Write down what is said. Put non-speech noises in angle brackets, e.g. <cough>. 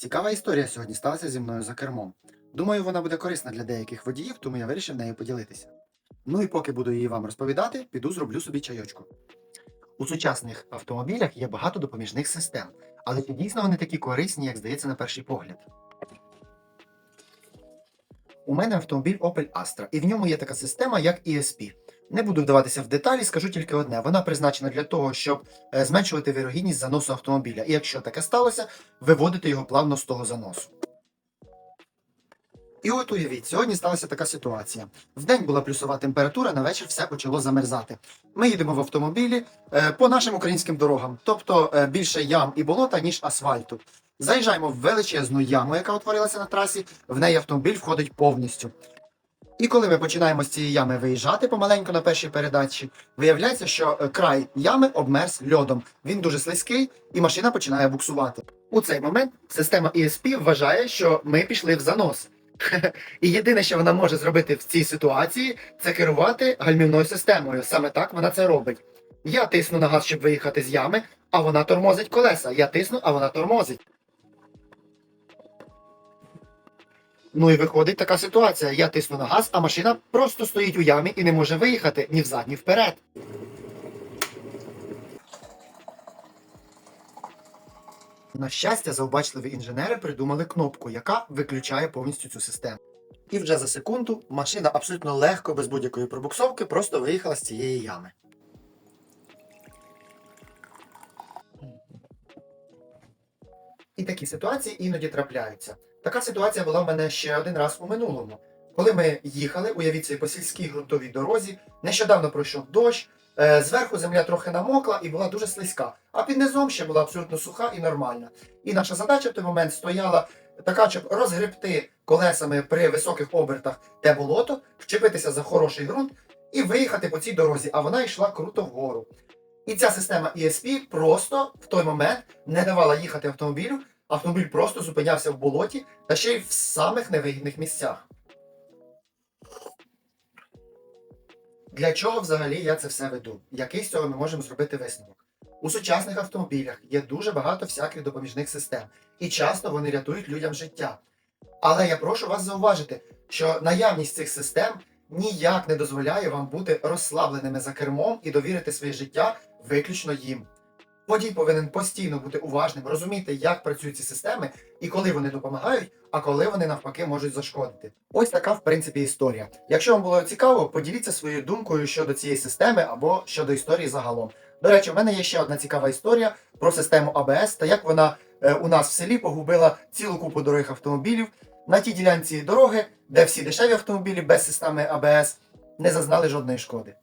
Цікава історія сьогодні сталася зі мною за кермом. Думаю, вона буде корисна для деяких водіїв, тому я вирішив нею поділитися. Ну і поки буду її вам розповідати, піду зроблю собі чайочку. У сучасних автомобілях є багато допоміжних систем, але чи дійсно вони такі корисні, як здається на перший погляд. У мене автомобіль Opel Astra, і в ньому є така система, як ESP. Не буду вдаватися в деталі, скажу тільки одне: вона призначена для того, щоб е, зменшувати вірогідність заносу автомобіля. І якщо таке сталося, виводити його плавно з того заносу. І от уявіть, сьогодні сталася така ситуація. Вдень була плюсова температура, на вечір все почало замерзати. Ми їдемо в автомобілі е, по нашим українським дорогам, тобто е, більше ям і болота, ніж асфальту. Заїжджаємо в величезну яму, яка утворилася на трасі, в неї автомобіль входить повністю. І коли ми починаємо з цієї ями виїжджати помаленьку на першій передачі, виявляється, що е, край ями обмерз льодом. Він дуже слизький, і машина починає буксувати. У цей момент система ESP вважає, що ми пішли в занос. <laughs> І єдине, що вона може зробити в цій ситуації, це керувати гальмівною системою. Саме так вона це робить. Я тисну на газ, щоб виїхати з ями, а вона тормозить колеса. Я тисну, а вона тормозить. Ну і виходить така ситуація. Я тисну на газ, а машина просто стоїть у ямі і не може виїхати ні взад, ні вперед. На щастя, завбачливі інженери придумали кнопку, яка виключає повністю цю систему. І вже за секунду машина абсолютно легко, без будь-якої пробуксовки, просто виїхала з цієї ями. І такі ситуації іноді трапляються. Така ситуація була в мене ще один раз у минулому. Коли ми їхали, уявіть собі, по сільській ґрунтовій дорозі, нещодавно пройшов дощ, е, зверху земля трохи намокла і була дуже слизька, а під низом ще була абсолютно суха і нормальна. І наша задача в той момент стояла така, щоб розгребти колесами при високих обертах те болото, вчепитися за хороший ґрунт і виїхати по цій дорозі, а вона йшла круто вгору. І ця система ESP просто в той момент не давала їхати автомобілю, автомобіль просто зупинявся в болоті та ще й в самих невигідних місцях. Для чого взагалі я це все веду? Який з цього ми можемо зробити висновок? У сучасних автомобілях є дуже багато всяких допоміжних систем, і часто вони рятують людям життя. Але я прошу вас зауважити, що наявність цих систем ніяк не дозволяє вам бути розслабленими за кермом і довірити своє життя виключно їм. Водій повинен постійно бути уважним, розуміти, як працюють ці системи і коли вони допомагають, а коли вони навпаки можуть зашкодити. Ось така, в принципі, історія. Якщо вам було цікаво, поділіться своєю думкою щодо цієї системи або щодо історії загалом. До речі, у мене є ще одна цікава історія про систему АБС та як вона е, у нас в селі погубила цілу купу дорогих автомобілів на тій ділянці дороги, де всі дешеві автомобілі без системи АБС не зазнали жодної шкоди.